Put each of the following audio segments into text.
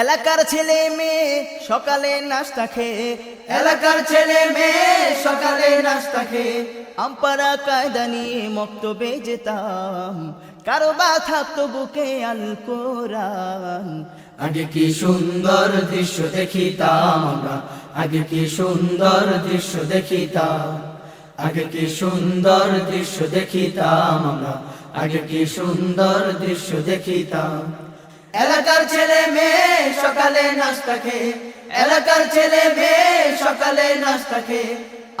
এলাকার ছেলে মেয়ে সকালে নাস্তা খেয়ে, এলাকার ছেলে মেয়ে সকালে নাস্তা খেয়ে আমপারা কায়দা নিয়ে মক্তবে যেতাম, কারও বা থাকতো বুকে আল কোরআন? আগে কি সুন্দর দৃশ্য দেখিতাম আমরা? আগে কি সুন্দর দৃশ্য দেখিতাম? আগে কি সুন্দর দৃশ্য দেখিতাম আমরা? আগে কি সুন্দর দৃশ্য দেখিতাম? এলাকার ছেলে মেয়ে সকালে নাস্তা খেয়ে, এলাকার ছেলে মেয়ে সকালে নাস্তা খেয়ে।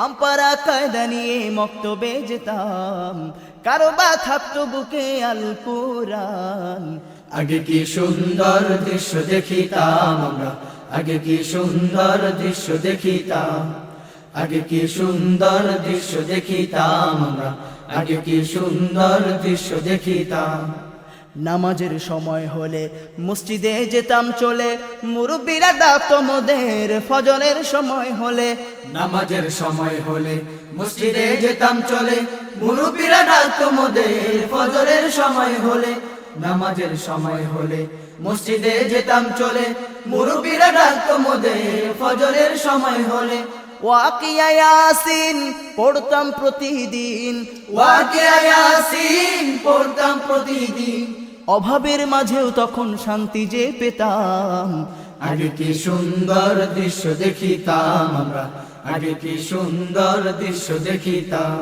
আমপারা কায়দা নিয়ে মক্তবে যেতাম, কারও বা থাকতো বুকে আল কোরআন। আগে কি সুন্দর দৃশ্য দেখিতাম আমরা, আগে কি সুন্দর দৃশ্য দেখিতাম। আগে কি সুন্দর দৃশ্য দেখিতাম আমরা, আগে কি সুন্দর দৃশ্য দেখিতাম। নামাজের সময় হলে মসজিদে যেতাম চলে মুরব্বীরা ডাকতো মোদের ফজরের সময় হলে। নামাজের সময় হলে মসজিদে যেতাম চলে মুরব্বীরা ডাকতো মোদের ফজরের সময় হলে। নামাজের সময় হলে মসজিদে যেতাম চলে মুরব্বীরা ডাকতো মোদের ফজরের সময় হলে। ওয়াকিয়া ইয়াসিন পড়তাম প্রতিদিন। ওয়াকিয়া ইয়াসিন পড়তাম প্রতিদিন। অভাবের মাঝেও তখন শান্তি যে পেতাম। আগে কি সুন্দর দৃশ্য দেখিতাম আমরা? আগে কি সুন্দর দৃশ্য দেখিতাম?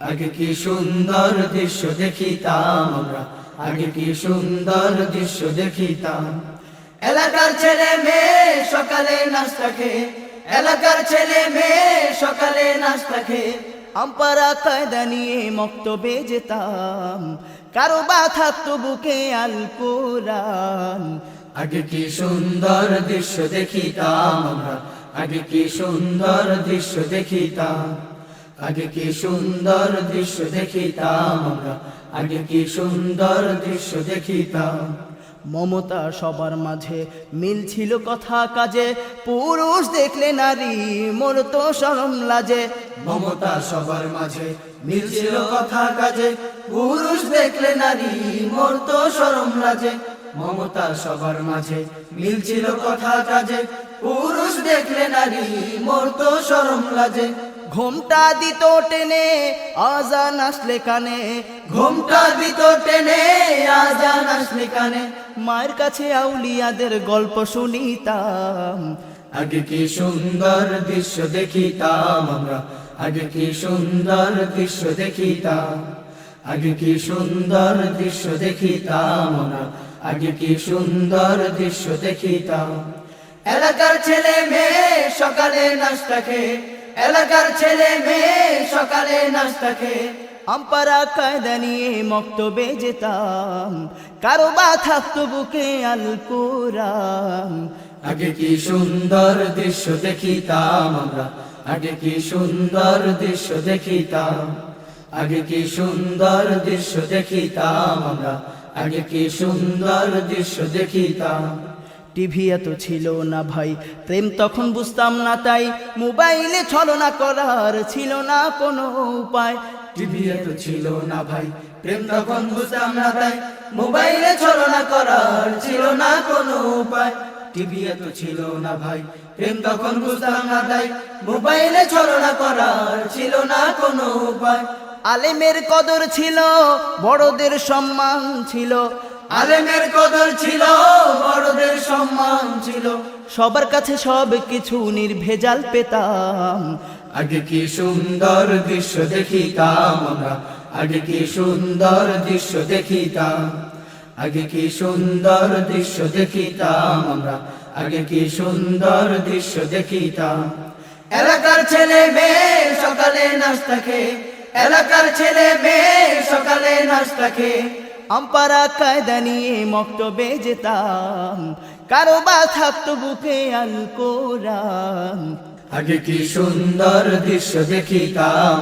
আগে কি সুন্দর দৃশ্য দেখিতাম আমরা? আগে কি সুন্দর দৃশ্য দেখিতাম? এলাকার ছেলে মেয়ে সকালে নাস্তা খেয়ে এলাকার ছেলে মেয়ে সকালে নাস্তা খেয়ে আমপারা কায়দা নিয়ে মক্তবে যেতাম কারও বা থাকতো বুকে আল কোরআন? আগে কি সুন্দর দৃশ্য দেখিতাম আগে কি সুন্দর দৃশ্য দেখিতাম? আগে কি সুন্দর দৃশ্য দেখিতাম আগে কি সুন্দর দৃশ্য দেখিতাম? মমতা সবার মাঝে মিল ছিল কথা কাজে, পুরুষ দেখলে নারী মোর তো সরম লাজে। মমতা সবার মাঝে মিলছিল কথা কাজে, পুরুষ দেখলে নারী মোর তো সরম লাজে। মমতা সবার মাঝে মিলছিল কথা কাজে, পুরুষ দেখলে নারী মোর তো সরম লাজে। ঘুমটা দিত টেনে আজান আসলে কানে। ঘুমটা দিত টেনে আজান আসলে কানে। মায়ের কাছে আউলিয়াদের গল্প শুনিতাম। আগে কি সুন্দর দৃশ্য দেখিতাম আমরা? আগে কি সুন্দর দৃশ্য দেখিতাম? আগে কি সুন্দর দৃশ্য দেখিতাম আমরা? আগে কি সুন্দর দৃশ্য দেখিতাম? এলাকার ছেলে মেয়ে সকালে নাস্তা খেয়ে এলাকার ছেলে মেয়ে সকালে নাস্তা খেয়ে আমপারা কায়দা নিয়ে মক্তবে যেতাম কারও বা থাকতো বুকে আল কোরআন। আগে কি সুন্দর দৃশ্য দেখিতাম আমরা? আগে কি সুন্দর দৃশ্য দেখিতাম? আগে কি সুন্দর দৃশ্য দেখিতাম আমরা? আগে কি সুন্দর দৃশ্য দেখিতাম? টিভি এত ছিল না ভাই। প্রেম তখন বুঝতাম না তাই, মোবাইলে ছলনা করার ছিল না কোনো উপায়। টিভি এত ছিল না ভাই, প্রেম তখন বুঝতাম না তাই, মোবাইলে ছলনা করার ছিল না কোনো উপায়। টিভি এত ছিল না ভাই, প্রেম তখন বুঝতাম না তাই, মোবাইলে ছলনা করার ছিল না কোনো উপায়। আলেমের কদর ছিল, বড়দের সম্মান ছিল। আলেমের কদর ছিল সবার কাছে সব কিছু নির্ভেজাল পেতাম। আগে কি সুন্দর দৃশ্য দেখিতাম আমরা? আগে কি সুন্দর দৃশ্য দেখিতাম? আগে কি সুন্দর দৃশ্য দেখিতাম আমরা? আগে কি সুন্দর দৃশ্য দেখিতাম? এলাকার ছেলে মেয়ে সকালে নাস্তা খেয়ে, এলাকার ছেলে মেয়ে সকালে নাস্তা খেয়ে আমপারা কায়দা নিয়ে মক্তবে যেতাম কারও বা থাকতো বুকে আল কোরআন। আগে কি সুন্দর দৃশ্য দেখিতাম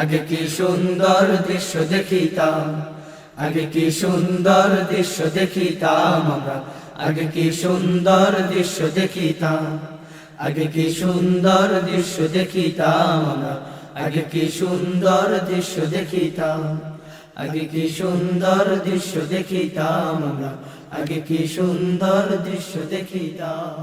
আগে কি সুন্দর দৃশ্য দেখিতাম? আগে কি সুন্দর দৃশ্য দেখিতাম আগে কি সুন্দর দৃশ্য দেখিতাম? আগে কি সুন্দর দৃশ্য দেখিতাম আগে কি সুন্দর দৃশ্য দেখিতাম? আগে কি সুন্দর দৃশ্য দেখিতাম আগে কি সুন্দর দৃশ্য দেখিতাম?